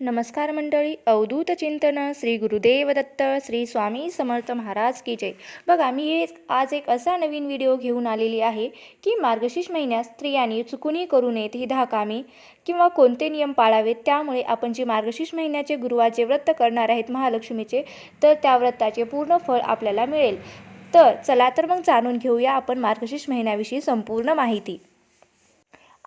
नमस्कार मंडळी अवधूत चिंतन श्री गुरुदेव दत्त श्री स्वामी समर्थ महाराज की जय. बघा मी हे आज एक असा नवीन व्हिडिओ घेऊन आलेली आहे की मार्गशीर्ष महिन्यात स्त्रियांनी चुकूनही करू नयेत ही दहा कामे किंवा कोणते नियम पाळावेत त्यामुळे आपण जे मार्गशीर्ष महिन्याचे गुरुवारचे व्रत करणार आहेत महालक्ष्मीचे तर त्या व्रताचे पूर्ण फळ आपल्याला मिळेल. तर चला तर मग जाणून घेऊया आपण मार्गशीर्ष महिन्याविषयी संपूर्ण माहिती.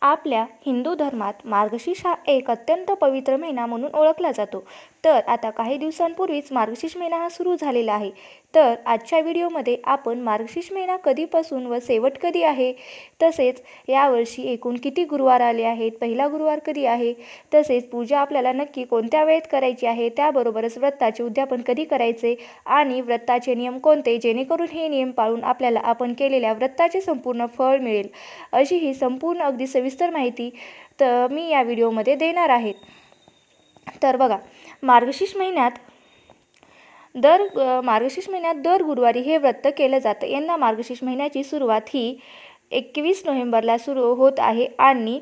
आपल्या हिंदू धर्मात मार्गशीर्ष हा एक अत्यंत पवित्र महिना म्हणून ओळखला जातो. तर आता काही दिवसांपूर्वीच मार्गशीर्ष महिना हा सुरू झालेला आहे. तर आजच्या व्हिडिओमध्ये आपण मार्गशीर्ष महिना कधीपासून व शेवट कधी आहे? तसेच यावर्षी एकूण किती गुरुवार आले आहेत? पहिला गुरुवार कधी आहे? तसेच पूजा आपल्याला नक्की कोणत्या वेळेत करायची आहे? त्याबरोबरच व्रताचे उद्यापन कधी करायचे? आणि व्रताचे नियम कोणते? जेणेकरून हे नियम पाळून आपल्याला आपण केलेल्या व्रताचे संपूर्ण फळ मिळेल. अशी ही संपूर्ण अगदी सविस्तर माहिती तर मी या व्हिडिओमध्ये देणार आहे. तर बघा मार्गशीर्ष महिन्यात दर मार्गशीर्ष महिन्यात दर गुरुवारी हे व्रत केलं जातं. यंदा मार्गशीर्ष महिन्याची सुरुवात ही एकवीस नोव्हेंबरला सुरू होत आहे आणि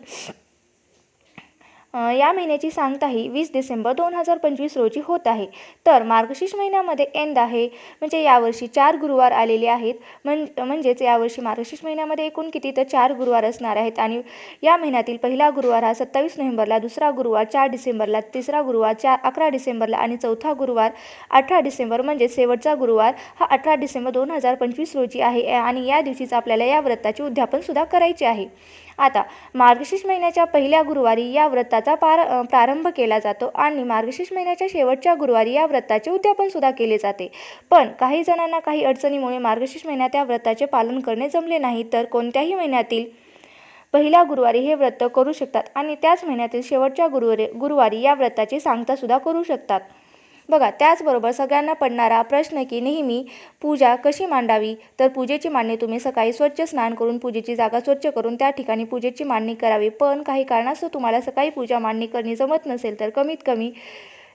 या महिन्याची सांगता ही वीस डिसेंबर दोन हजार पंचवीस रोजी होत आहे. तर मार्गशीर्ष महिन्यामध्ये यंदा आहे म्हणजे यावर्षी चार गुरुवार आलेले आहेत. म्हण म्हणजेच यावर्षी मार्गशीर्ष महिन्यामध्ये एकूण किती तर चार गुरुवार असणार आहेत. आणि या महिन्यातील पहिला गुरुवार हा सत्तावीस नोव्हेंबरला दुसरा गुरुवार चार डिसेंबरला तिसरा गुरुवार चार अकरा डिसेंबरला आणि चौथा गुरुवार अठरा डिसेंबर म्हणजे शेवटचा गुरुवार हा अठरा डिसेंबर दोन हजार पंचवीस रोजी आहे. आणि या दिवशीच आपल्याला या व्रताचे उद्यापनसुद्धा करायचे आहे. आता मार्गशीर्ष महिन्याच्या पहिल्या गुरुवारी या व्रताचा पार प्रारंभ केला जातो आणि मार्गशीर्ष महिन्याच्या शेवटच्या गुरुवारी या व्रताचे उद्यापनसुद्धा केले जाते. पण काही जणांना काही अडचणीमुळे मार्गशीर्ष महिन्यात या व्रताचे पालन करणे जमले नाही तर कोणत्याही महिन्यातील पहिल्या गुरुवारी हे व्रत करू शकतात आणि त्याच महिन्यातील शेवटच्या गुरुवारी गुरुवारी या व्रताची सांगतासुद्धा करू शकतात. बघा त्याचबरोबर सगळ्यांना पडणारा प्रश्न की नेहमी पूजा कशी मांडावी? तर पूजेची मांडणी तुम्ही सकाळी स्वच्छ स्नान करून पूजेची जागा स्वच्छ करून त्या ठिकाणी पूजेची मांडणी करावी. पण काही कारणास्तव तुम्हाला सकाळी पूजा मांडणी करणे जमत नसेल तर कमीत कमी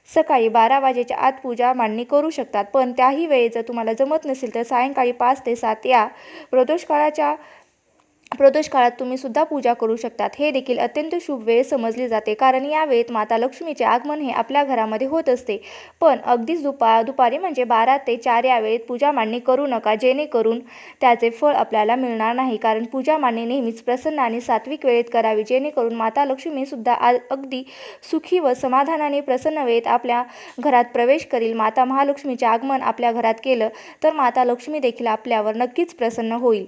सकाळी बारा वाजेच्या आत पूजा मांडणी करू शकतात. पण त्याही वेळी जर तुम्हाला जमत नसेल तर सायंकाळी पाच ते सात या प्रदोष काळाच्या प्रदोष काळात तुम्ही सुद्धा पूजा करू शकतात. हे देखील अत्यंत शुभ वेळ समजली जाते. कारण या वेळेत माता लक्ष्मीचे आगमन हे आपल्या घरामध्ये होत असते. पण अगदीच दुपा दुपारी म्हणजे बारा ते चार या वेळेत पूजा मांडणी करू नका. जेणेकरून त्याचे फळ आपल्याला मिळणार नाही. कारण पूजा मांडणी नेहमीच प्रसन्न आणि सात्विक वेळेत करावी. जेणेकरून माता लक्ष्मीसुद्धा आ अगदी सुखी व समाधानाने प्रसन्न वेळेत आपल्या घरात प्रवेश करील. माता महालक्ष्मीचे आगमन आपल्या घरात केलं तर माता लक्ष्मी देखील आपल्यावर नक्कीच प्रसन्न होईल.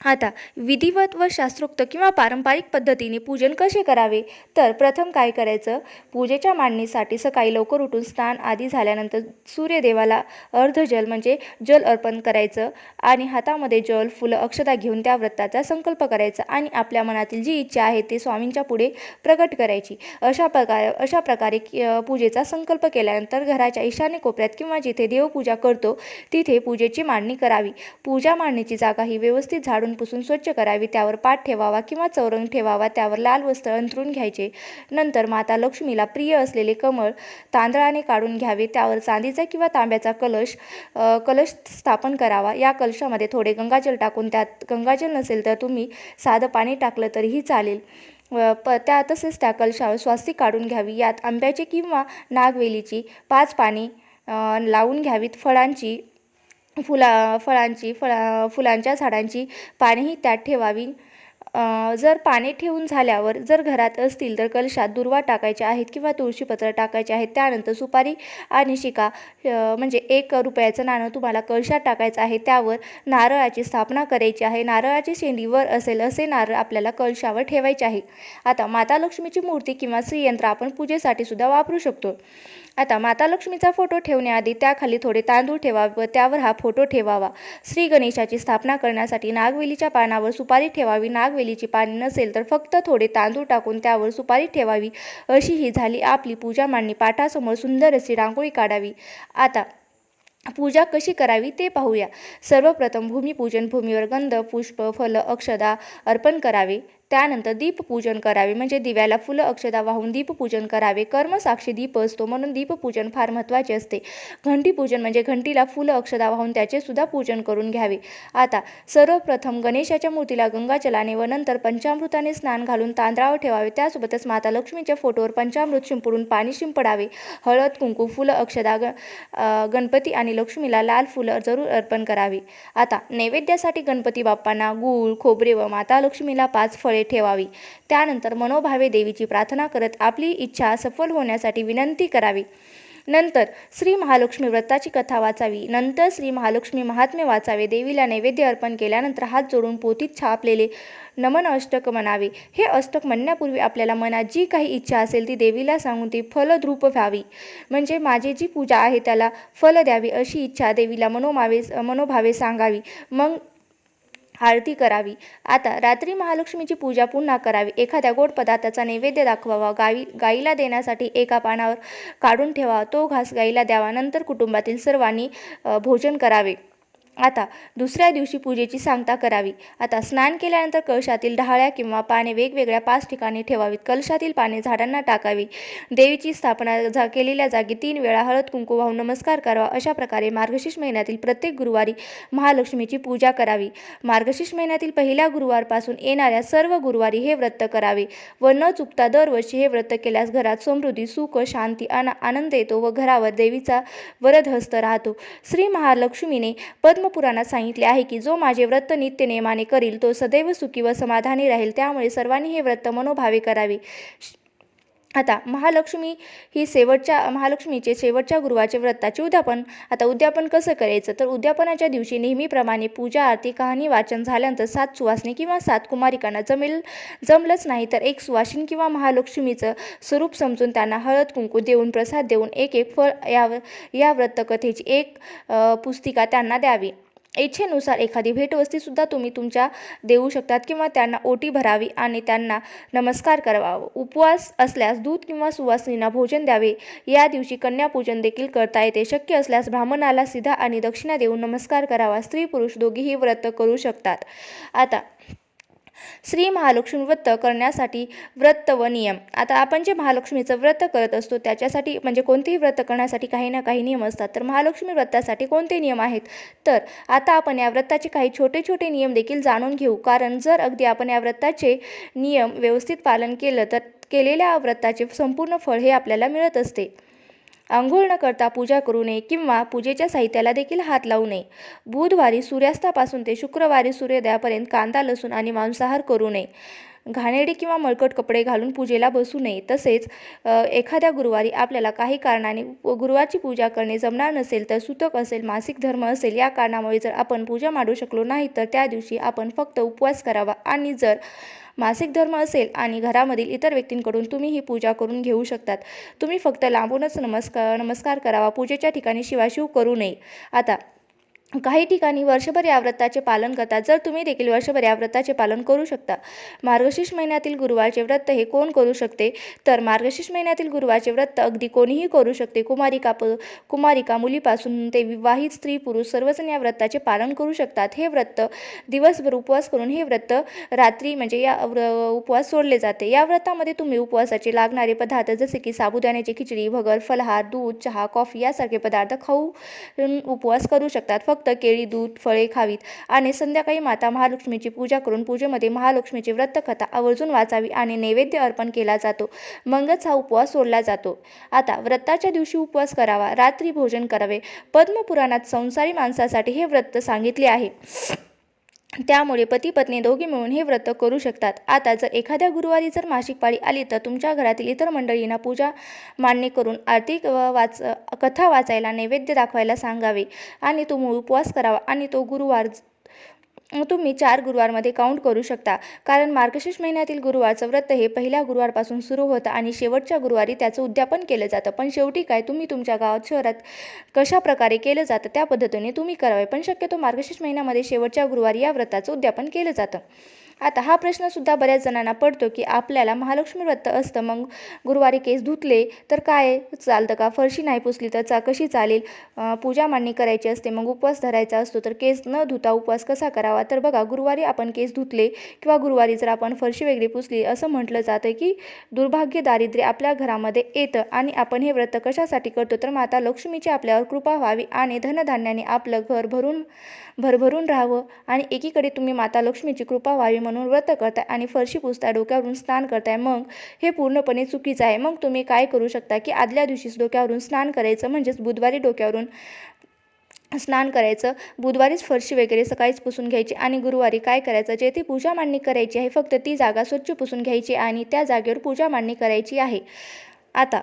आता विधिवत व शास्त्रोक्त किंवा पारंपरिक पद्धतीने पूजन कसे करावे? तर प्रथम काय करायचं? पूजेच्या मांडणीसाठी सकाळी लवकर उठून स्नान आधी झाल्यानंतर सूर्यदेवाला अर्धजल म्हणजे जल अर्पण करायचं आणि हातामध्ये जल फुलं अक्षता घेऊन त्या व्रताचा संकल्प करायचा आणि आपल्या मनातील जी इच्छा आहे ती स्वामींच्या पुढे प्रकट करायची. अशा प्रकारे अशा प्रकारे पूजेचा संकल्प केल्यानंतर घराच्या ईशान्य कोपऱ्यात किंवा जिथे देवपूजा करतो तिथे पूजेची मांडणी करावी. पूजा मांडणीची जागा ही व्यवस्थित झाडून पुसून स्वच्छ करावी त्यावर पाठ ठेवावा किंवा चौरंग ठेवावा त्यावर लाल वस्त्र अंथरून घ्यायचे. नंतर माता लक्ष्मीला प्रिय असलेले कमळ तांदळाने काढून घ्यावे त्यावर चांदीचा किंवा तांब्याचा कलश कलश स्थापन करावा. या कलशामध्ये थोडे गंगाजल टाकून त्यात गंगाजल नसेल तर तुम्ही साधं पाणी टाकलं तरीही चालेल. व प त्या तसेच त्या कलशावर स्वास्तिक काढून घ्यावी. यात आंब्याची किंवा नागवेलीची पाच पाणी लावून घ्यावीत. फळांची फुला फळांची फळा फुलांच्या झाडांची पानेही त्यात ठेवावी. जर पाने ठेवून झाल्यावर जर घरात असतील तर कलशात दुर्वा टाकायचे आहेत किंवा तुळशीपत्र टाकायचे आहेत. त्यानंतर सुपारी आणि शिका म्हणजे एक रुपयाचं नाणं तुम्हाला कलशात टाकायचं आहे. त्यावर नारळाची स्थापना करायची आहे. नारळाची शेंडी वर असेल असे नारळ आपल्याला कलशावर ठेवायचे आहे. आता माता लक्ष्मीची मूर्ती किंवा श्रीयंत्र आपण पूजेसाठी सुद्धा वापरू शकतो. आता माता लक्ष्मीचा फोटो ठेवण्याआधी त्याखाली थोडे तांदूळ ठेवावे व त्यावर हा फोटो ठेवावा. श्री गणेशाची स्थापना करण्यासाठी नागवेलीच्या पानावर सुपारी ठेवावी. नागवेलीची पाने नसेल तर फक्त थोडे तांदूळ टाकून त्यावर सुपारी ठेवावी. अशी ही झाली आपली पूजा मांडणी. पाठासमोर सुंदर अशी रांगोळी काढावी. आता पूजा कशी करावी ते पाहूया. सर्वप्रथम भूमिपूजन भूमीवर गंध पुष्प फल अक्षदा अर्पण करावे. त्यानंतर दीपपूजन करावे. म्हणजे दिव्याला फुलं अक्षदा वाहून दीपपूजन करावे. कर्मसाक्षी दीप असतो म्हणून दीपपूजन फार महत्त्वाचे असते. घंटीपूजन म्हणजे घंटीला फुलं अक्षदा वाहून त्याचे सुद्धा पूजन करून घ्यावे. आता सर्वप्रथम गणेशाच्या मूर्तीला गंगाजलाने व नंतर पंचामृताने स्नान घालून तांदळावर ठेवावे. त्यासोबतच माता लक्ष्मीच्या फोटोवर पंचामृत शिंपडून पाणी शिंपडावे. हळद कुंकू फुलं अक्षदा ग गणपती आणि लक्ष्मीला लाल फुलं जरूर अर्पण करावी. आता नैवेद्यासाठी गणपती बाप्पांना गूळ खोबरे व माता लक्ष्मीला पाच फळे ठेवावी. त्यानंतर मनोभावे देवीची प्रार्थना करत आपली इच्छा सफल होण्यासाठी विनंती करावी. नंतर श्री महालक्ष्मी व्रताची कथा वाचावी. नंतर श्री महालक्ष्मी महात्म्य वाचावे. देवीला नैवेद्य अर्पण केल्यानंतर हात जोडून पोथीत छापलेले नमन अष्टक म्हणावे. हे अष्टक म्हणण्यापूर्वी आपल्याला मनात जी काही इच्छा असेल ती देवीला सांगून ती फलद्रूप व्हावी. म्हणजे माझी जी पूजा आहे त्याला फल द्यावी अशी इच्छा देवीला मनोमावे मनोभावे सांगावी. मग आरती करावी. आता रात्री महालक्ष्मीची पूजा पुन्हा करावी. एखाद्या गोड पदार्थाचा नैवेद्य दाखवावा. गावी गाईला देण्यासाठी एका पानावर काढून ठेवावा तो घास गाईला द्यावा. नंतर कुटुंबातील सर्वांनी भोजन करावे. आता दुसऱ्या दिवशी पूजेची सांगता करावी. आता स्नान केल्यानंतर कळशातील ढाळ्या किंवा पाने वेगवेगळ्या पाच ठिकाणी ठेवावीत. कलशातील पाने झाडांना टाकावी. देवीची स्थापना जा केलेल्या जागी तीन वेळा हळद कुंकू वाहून नमस्कार करावा. अशा प्रकारे मार्गशीर्ष महिन्यातील प्रत्येक गुरुवारी महालक्ष्मीची पूजा करावी. मार्गशीर्ष महिन्यातील पहिल्या गुरुवारपासून येणाऱ्या सर्व गुरुवारी हे व्रत करावे. व न चुकता दरवर्षी हे व्रत केल्यास घरात समृद्धी सुख शांती आणि आनंद येतो व घरावर देवीचा वरदहस्त राहतो. श्री महालक्ष्मीने पुराणात सांगितले आहे की जो माझे व्रत नित्य नेमाने करील तो सदैव सुखी व समाधानी राहील. त्यामुळे सर्वांनी हे व्रत मनोभावे करावे. आता महालक्ष्मी ही शेवटच्या महालक्ष्मीचे शेवटच्या गुरुवाचे व्रताचे उद्यापन. आता उद्यापन कसं करायचं? तर उद्यापनाच्या दिवशी नेहमीप्रमाणे पूजा आरती कहाणी वाचन झाल्यानंतर सात सुवासनी किंवा सात कुमारिकांना जमेल जमलंच नाही तर एक सुवासिन किंवा महालक्ष्मीचं स्वरूप समजून त्यांना हळद कुंकू देऊन प्रसाद देऊन एक एक फळ या या व्रतकथेची एक पुस्तिका त्यांना द्यावी. इच्छेनुसार एखादी भेटवस्तीसुद्धा तुम्ही तुमच्या देऊ शकतात किंवा त्यांना ओटी भरावी आणि त्यांना नमस्कार करावा. उपवास असल्यास दूध किंवा सुवासिनींना भोजन द्यावे. या दिवशी कन्यापूजन देखील करता येते. शक्य असल्यास ब्राह्मणाला सिधा आणि दक्षिणा देऊन नमस्कार करावा. स्त्री पुरुष दोघेही व्रत करू शकतात. आता श्री महालक्ष्मी व्रत करण्यासाठी व्रत व नियम. आता आपण जे महालक्ष्मीचं व्रत करत असतो त्याच्यासाठी म्हणजे कोणतेही व्रत करण्यासाठी काही ना काही नियम असतात. तर महालक्ष्मी व्रतासाठी कोणते नियम आहेत? तर आता आपण या व्रताचे काही छोटे छोटे नियम देखील जाणून घेऊ. कारण जर अगदी आपण या व्रताचे नियम व्यवस्थित पालन केलं तर केलेल्या व्रताचे संपूर्ण फळ हे आपल्याला मिळत असते. आंघोळ न करता पूजा करू नये किंवा पूजेच्या साहित्याला देखील हात लावू नये. बुधवारी सूर्यास्तापासून ते शुक्रवारी सूर्योदयापर्यंत कांदा लसूण आणि मांसाहार करू नये. घाणेरडे किंवा मळकट कपडे घालून पूजेला बसू नये. तसेच एखाद्या गुरुवारी आपल्याला काही कारणाने गुरुवारची पूजा करणे जमणार नसेल तर सुतक असेल मासिक धर्म असेल या कारणामुळे जर आपण पूजा मांडू शकलो नाही तर त्या दिवशी आपण फक्त उपवास करावा. आणि जर मासिक धर्म असेल आणि घरामधील इतर व्यक्तींकडून तुम्ही ही पूजा करून घेऊ शकतात. तुम्ही फक्त लांबूनच नमस्कार नमस्कार करावा. पूजेच्या ठिकाणी शिवाशिव करू नये. आता काही ठिकाणी वर्षभर या व्रताचे पालन करतात. जर तुम्ही देखील वर्षभर या व्रताचे पालन करू शकता मार्गशीर्ष महिन्यातील गुरुवारचे व्रत हे कोण करू शकते? तर मार्गशीर्ष महिन्यातील गुरुवारचे व्रत अगदी कोणीही करू शकते. कुमारिका प कुमारिका मुलीपासून ते विवाहित स्त्री पुरुष सर्वजण या व्रताचे पालन करू शकतात. हे व्रत दिवसभर उपवास करून हे व्रत रात्री म्हणजे या व्र उपवास सोडले जाते. या व्रतामध्ये तुम्ही उपवासाचे लागणारे पदार्थ जसे की साबुदाण्याची खिचडी भगर फलहार दूध चहा कॉफी यासारखे पदार्थ खाऊ उपवास करू शकतात. फक्त फक्त केळी दूध फळे खावीत. आणि संध्याकाळी माता महालक्ष्मीची पूजा करून पूजेमध्ये महालक्ष्मीची व्रतकथा आवर्जून वाचावी आणि नैवेद्य अर्पण केला जातो. मगच हा उपवास सोडला जातो. आता व्रताच्या दिवशी उपवास करावा रात्री भोजन करावे. पद्मपुराणात संसारी माणसासाठी हे व्रत सांगितले आहे. त्यामुळे पती पत्नी दोघे मिळून हे व्रत करू शकतात. आता जर एखाद्या गुरुवारी जर मासिक पाळी आली तर तुमच्या घरातील इतर मंडळींना पूजा मान्य करून आर्थिक वाच कथा वाचायला नैवेद्य दाखवायला सांगावे आणि तुम्ही उपवास करावा आणि तो गुरुवार तुम्ही चार गुरुवारमध्ये काउंट करू शकता. कारण मार्गशीर्ष महिन्यातील गुरुवारचं व्रत हे पहिल्या गुरुवारपासून सुरू होतं आणि शेवटच्या गुरुवारी त्याचं उद्यापन केलं जातं. पण शेवटी काय? तुम्ही तुमच्या गावात शहरात कशा प्रकारे केलं जातं त्या पद्धतीने तुम्ही करावे. पण शक्यतो मार्गशीर्ष महिन्यामध्ये शेवटच्या गुरुवारी या व्रताचं उद्यापन केलं जातं. आता हा प्रश्नसुद्धा बऱ्याच जणांना पडतो की आपल्याला महालक्ष्मी व्रत असतं मग गुरुवारी केस धुतले तर काय चालतं का? फरशी नाही पुसली तर चा कशी चालेल? पूजा मांडणी करायची असते मग उपवास धरायचा असतो तर केस न धुता उपवास कसा करावा? तर बघा गुरुवारी आपण केस धुतले किंवा गुरुवारी जर आपण फरशी वेगळी पुसली असं म्हटलं जातं की दुर्भाग्य दारिद्र्य आपल्या घरामध्ये येतं आणि आपण हे व्रत कशासाठी करतो? तर माता लक्ष्मीची आपल्यावर कृपा व्हावी आणि धनधान्याने आपलं घर भरून भरभरून राहावं आणि एकीकडे तुम्ही माता लक्ष्मीची कृपा व्हावी म्हणून व्रत करताय आणि फरशी पुसताय डोक्यावरून स्नान करताय मग हे पूर्णपणे चुकीचं आहे. मग तुम्ही काय करू शकता की आदल्या दिवशीच डोक्यावरून स्नान करायचं म्हणजेच बुधवारी डोक्यावरून स्नान करायचं बुधवारीच फरशी वगैरे सकाळीच पुसून घ्यायची आणि गुरुवारी काय करायचं? जेथे पूजा मांडणी करायची आहे फक्त ती जागा स्वच्छ पुसून घ्यायची आणि त्या जागेवर पूजा मांडणी करायची आहे. आता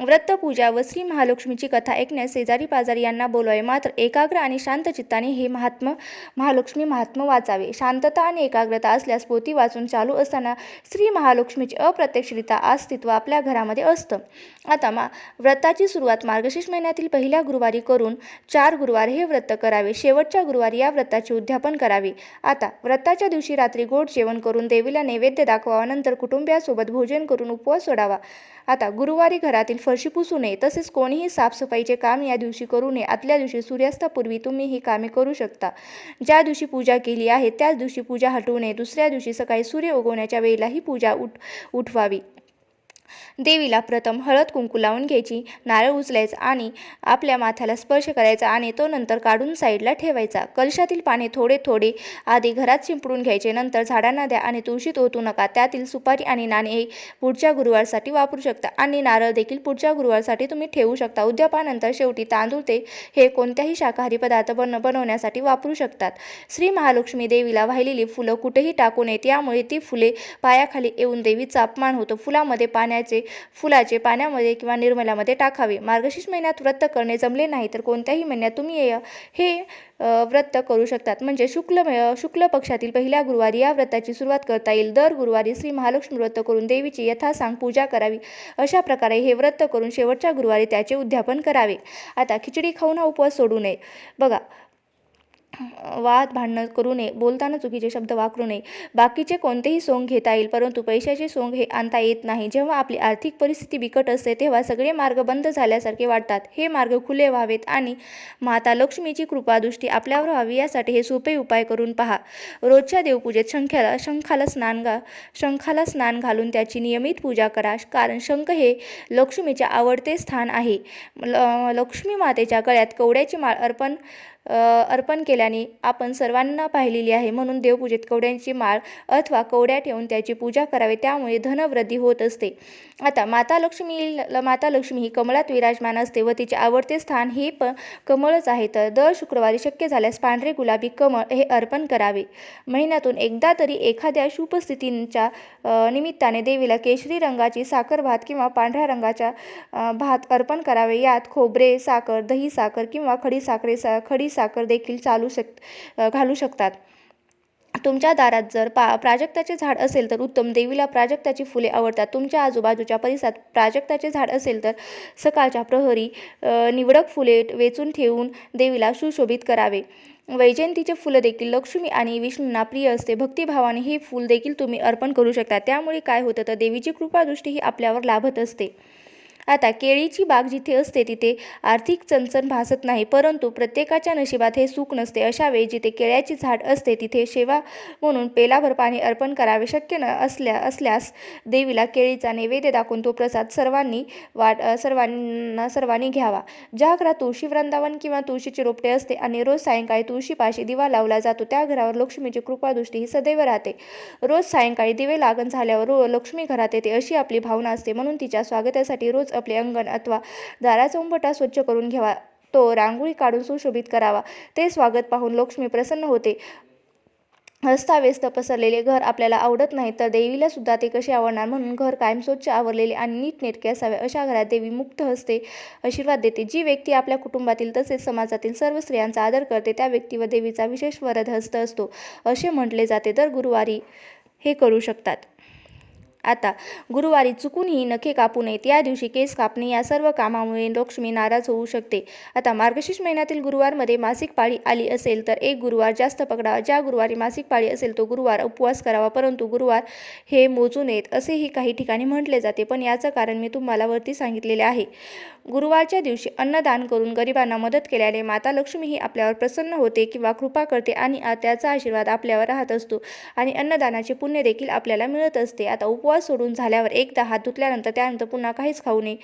व्रतपूजा व श्री महालक्ष्मीची कथा ऐकण्यास शेजारी पाजारी यांना बोलवावे. मात्र एकाग्र आणि शांत चित्ताने हे महात्म महालक्ष्मी महात्म वाचावे. शांतता आणि एकाग्रता असल्यास पोती वाचून चालू असताना श्री महालक्ष्मीचे अप्रत्यक्षरित्या अस्तित्व आपल्या घरामध्ये असतं. आता मा व्रताची सुरुवात मार्गशीर्ष महिन्यातील पहिल्या गुरुवारी करून चार गुरुवार हे व्रत करावे. शेवटच्या गुरुवारी या व्रताचे उद्यापन करावे. आता व्रताच्या दिवशी रात्री गोड जेवण करून देवीला नैवेद्य दाखवावा. नंतर कुटुंबियासोबत भोजन करून उपवास सोडावा. आता गुरुवारी घरातील फरशी पुसू नये तसेच कोणीही साफसफाईचे काम या दिवशी करू नये. आतल्या दिवशी सूर्यास्तापूर्वी तुम्ही ही कामे करू शकता. ज्या दिवशी पूजा केली आहे त्याच दिवशी पूजा हटवू नये. दुसऱ्या दिवशी सकाळी सूर्य उगवण्याच्या वेळेला ही पूजा उठ उठवावी. देवीला प्रथम हळद कुंकू लावून घ्यायची नारळ उचलायचा आणि आपल्या माथ्याला स्पर्श करायचा आणि तो नंतर काढून साईडला ठेवायचा. कलशातील पाणी थोडे थोडे आधी घरात शिंपडून घ्यायचे नंतर झाडांना द्या आणि तुळशीत ओतू नका. त्यातील सुपारी आणि नाणे हे पुढच्या गुरुवारसाठी वापरू शकता आणि नारळ देखील पुढच्या गुरुवारसाठी तुम्ही ठेवू शकता. उद्यापानंतर शेवटी तांदूळ ते हे कोणत्याही शाकाहारी पदार्थ बन बनवण्यासाठी वापरू शकतात. श्री महालक्ष्मी देवीला वाहिलेली फुलं कुठेही टाकू नयेत यामुळे ती फुले पायाखाली येऊन देवीचा अपमान होतो. फुलामध्ये पाण्या पाण्याचे फुलाचे पाण्यामध्ये किंवा निर्मलामध्ये टाकावे. मार्गशीर्ष महिन्यात व्रत करणे जमले नाही तर कोणत्याही महिन्यात तुम्ही हे- व्रत करू शकतात. म्हणजे शुक्ल शुक्ल पक्षातील पहिल्या गुरुवारी या व्रताची सुरुवात करता येईल. दर गुरुवारी श्री महालक्ष्मी व्रत करून देवीची यथासांग पूजा करावी. अशा प्रकारे हे व्रत करून शेवटच्या गुरुवारी त्याचे उद्यापन करावे. आता खिचडी खाऊन हा उपवास सोडू नये. बघा वाद भांडणं करू नये. बोलताना चुकीचे शब्द वापरू नये. बाकीचे कोणतेही सोंग घेता येईल परंतु पैशाचे सोंग हे आणता येत नाही. जेव्हा आपली आर्थिक परिस्थिती बिकट असते तेव्हा सगळे मार्ग बंद झाल्यासारखे वाटतात. हे मार्ग खुले व्हावेत आणि माता लक्ष्मीची कृपादृष्टी आपल्यावर व्हावी यासाठी हे सोपे उपाय करून पहा. रोजच्या देवपूजेत शंख्याला शंखाला स्नान घा शंखाला स्नान घालून त्याची नियमित पूजा करा कारण शंख हे लक्ष्मीचे आवडते स्थान आहे. ल लक्ष्मी मातेच्या गळ्यात कवड्याची माळ अर्पण अर्पण केल्याने आपण सर्वांना पाहिलेली आहे. म्हणून देवपूजेत कवड्यांची माळ अथवा कवड्या ठेवून त्याची पूजा करावी. त्यामुळे धनवृद्धी होत असते. आता माता लक्ष्मी ल- माता लक्ष्मी ही कमळात विराजमान असते व तिचे आवडते स्थान हे प कमळच आहे. तर दर शुक्रवारी शक्य झाल्यास पांढरे गुलाबी कमळ हे अर्पण करावे. महिन्यातून एकदा तरी एखाद्या शुभस्थितींच्या निमित्ताने देवीला केशरी रंगाची साखर भात किंवा पांढऱ्या रंगाच्या भात अर्पण करावे. यात खोबरे साखर दही साखर किंवा खडी साखरे सा खडी साखर देखील चालू शक घालू शकतात. तुमच्या दारात जर पा प्राजक्ताचे झाड असेल तर उत्तम देवीला प्राजक्ताची फुले आवडतात. तुमच्या आजूबाजूच्या परिसरात प्राजक्ताचे झाड असेल तर सकाळच्या प्रहरी निवडक फुले वेचून ठेवून देवीला सुशोभित करावे. वैजयंतीचे फुलं देखील लक्ष्मी आणि विष्णूंना प्रिय असते. भक्तिभावाने हे फूल देखील तुम्ही अर्पण करू शकता. त्यामुळे काय होतं तर देवीची कृपादृष्टी ही आपल्यावर लाभत असते. आता केळीची बाग जिथे असते तिथे आर्थिक चणचण भासत नाही. परंतु प्रत्येकाच्या नशिबात हे सुख नसते. अशा वेळी जिथे केळ्याची झाड असते तिथे सेवा म्हणून पेलाभर पाणी अर्पण करावे शक्य न असल्या असल्यास देवीला केळीचा नैवेद्य दाखवून तो प्रसाद सर्वांनी वाट सर्वांना सर्वांनी घ्यावा. ज्या घरात तुळशी वृंदावन किंवा तुळशीचे रोपटे असते आणि रोज सायंकाळी तुळशीपाशी दिवा लावला जातो. त्या घरावर लक्ष्मीची कृपादृष्टी ही सदैव राहते. रोज सायंकाळी दिवे लागण झाल्यावर लक्ष्मी घरात येते अशी आपली भावना असते. म्हणून तिच्या स्वागतासाठी रोज आपले अंगण अथवा दाराचौंबटा स्वच्छ करून घ्यावा. तो रांगोळी काढून सुशोभित करावा. ते स्वागत पाहून लक्ष्मी प्रसन्न होते. अस्ताव्यस्त पसरलेले घर आपल्याला आवडत नाही तर देवीला सुद्धा ते कसे आवडणार? म्हणून घर कायम स्वच्छ आवरलेले आणि नीटनेटके असावे अशा घरात देवी मुक्त हस्ते आशीर्वाद देते. जी व्यक्ती आपल्या कुटुंबातील तसेच समाजातील सर्व स्त्रियांचा आदर करते त्या व्यक्तीवर देवीचा विशेष वरद हस्त असतो. असे म्हटले जाते. दर गुरुवारी हे करू शकतात. आता गुरुवारी चुकूनही नखे कापू नयेत. या दिवशी केस कापणे या सर्व कामामुळे लक्ष्मी नाराज होऊ शकते. आता मार्गशीर्ष महिन्यातील गुरुवारमध्ये मासिक पाळी आली असेल तर एक गुरुवार जास्त पकडावा. ज्या गुरुवारी मासिक पाळी असेल तो गुरुवार उपवास करावा परंतु गुरुवार हे मोजू नयेत असेही काही ठिकाणी म्हटले जाते. पण याचं कारण मी तुम्हाला वरती सांगितलेले आहे. गुरुवारच्या दिवशी अन्नदान करून गरिबांना मदत केल्याने माता लक्ष्मी ही आपल्यावर प्रसन्न होते किंवा कृपा करते आणि आ- त्याचा आशीर्वाद आपल्यावर राहत असतो आणि अन्नदानाचे पुण्य देखील आपल्याला मिळत असते. आता उपवास सोडून झाल्यावर एकदा हात धुतल्यानंतर त्यानंतर पुन्हा काहीच खाऊ नये.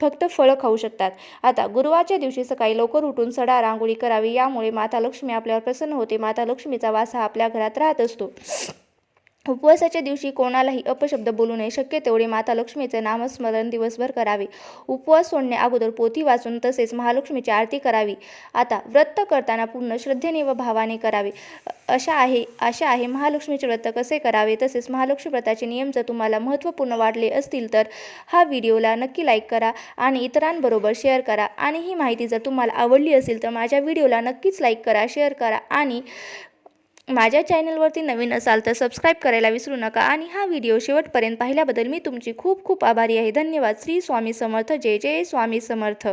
फक्त फळं खाऊ शकतात. आता गुरुवारच्या दिवशी सकाळी लवकर उठून सडा रांगोळी करावी. यामुळे माता लक्ष्मी आपल्यावर प्रसन्न होते. माता लक्ष्मीचा वास हा आपल्या घरात राहत असतो. उपवासाच्या दिवशी कोणालाही अपशब्द बोलू नये. शक्य तेवढे माता लक्ष्मीचे नामस्मरण दिवसभर करावे. उपवास सोडण्या अगोदर पोथी वाचून तसेच महालक्ष्मीची आरती करावी. आता व्रत करताना पूर्ण श्रद्धेने व भावाने करावे. अशा आहे अशा आहे महालक्ष्मीचे व्रत कसे करावे तसेच महालक्ष्मी व्रताचे नियम जर तुम्हाला महत्त्वपूर्ण वाटले असतील तर हा व्हिडिओला नक्की लाईक करा आणि इतरांबरोबर शेअर करा. आणि ही माहिती जर तुम्हाला आवडली असेल तर माझ्या व्हिडिओला नक्कीच लाईक करा शेअर करा आणि माझ्या चॅनलवरती नवीन असाल तर सबस्क्राईब करायला विसरू नका आणि हा व्हिडिओ शेवटपर्यंत पाहिल्याबद्दल मी तुमची खूप खूप आभारी आहे. धन्यवाद. श्री स्वामी समर्थ. जय जय स्वामी समर्थ.